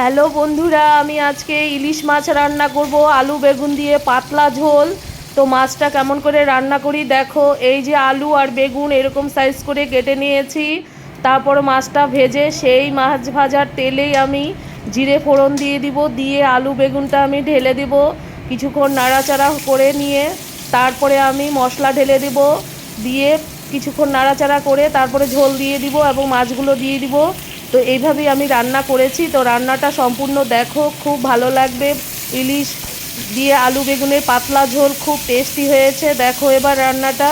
Hello বন্ধুরা, আমি আজকে ইলিশ মাছ রান্না করব, আলু বেগুন দিয়ে পাতলা ঝোল। তো মাছটা কেমন করে রান্না করি দেখো, এই যে আলু আর বেগুন এরকম সাইজ করে কেটে নিয়েছি। তারপর মাছটা ভেজে সেই মাছ ভাজার তেলেই আমি জিরে ফোড়ন দিয়ে দিব, দিয়ে আলু বেগুনটা আমি ঢেলে দিব কিছুক্ষণ নাড়াচাড়া করে নিয়ে। তারপরে আমি মশলা ঢেলে দিব, দিয়ে কিছুক্ষণ নাড়াচাড়া করে তারপরে ঝোল দিয়ে দিব এবং মাছগুলো দিয়ে দিব। তো এইভাবেই আমি রান্না করেছি। তো রান্নাটা সম্পূর্ণ দেখো, খুব ভালো লাগবে। ইলিশ দিয়ে আলু বেগুনের পাতলা ঝোল খুব টেস্টি হয়েছে। দেখো এবার রান্নাটা।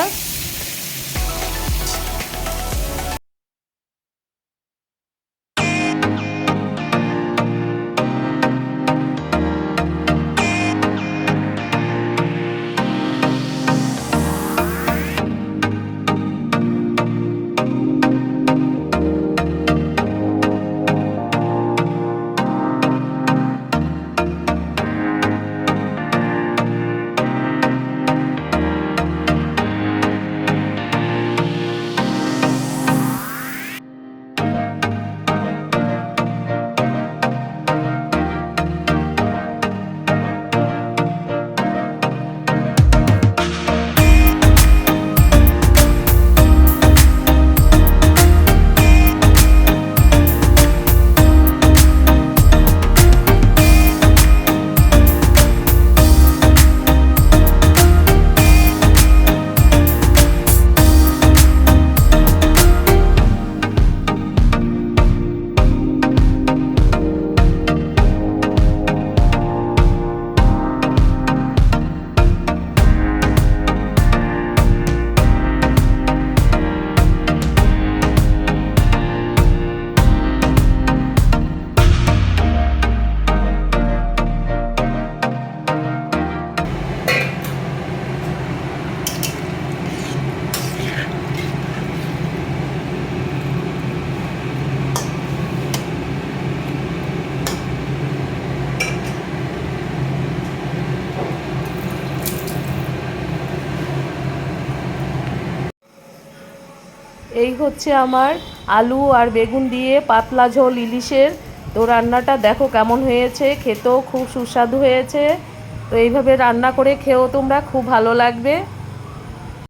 এই হচ্ছে আমার আলু আর বেগুন দিয়ে পাতলা ঝোল, ইলিশের। তো রান্নাটা দেখো কেমন হয়েছে, খেতেও খুব সুস্বাদু হয়েছে। তো এইভাবে রান্না করে খেয়েও তোমরা খুব ভালো লাগবে।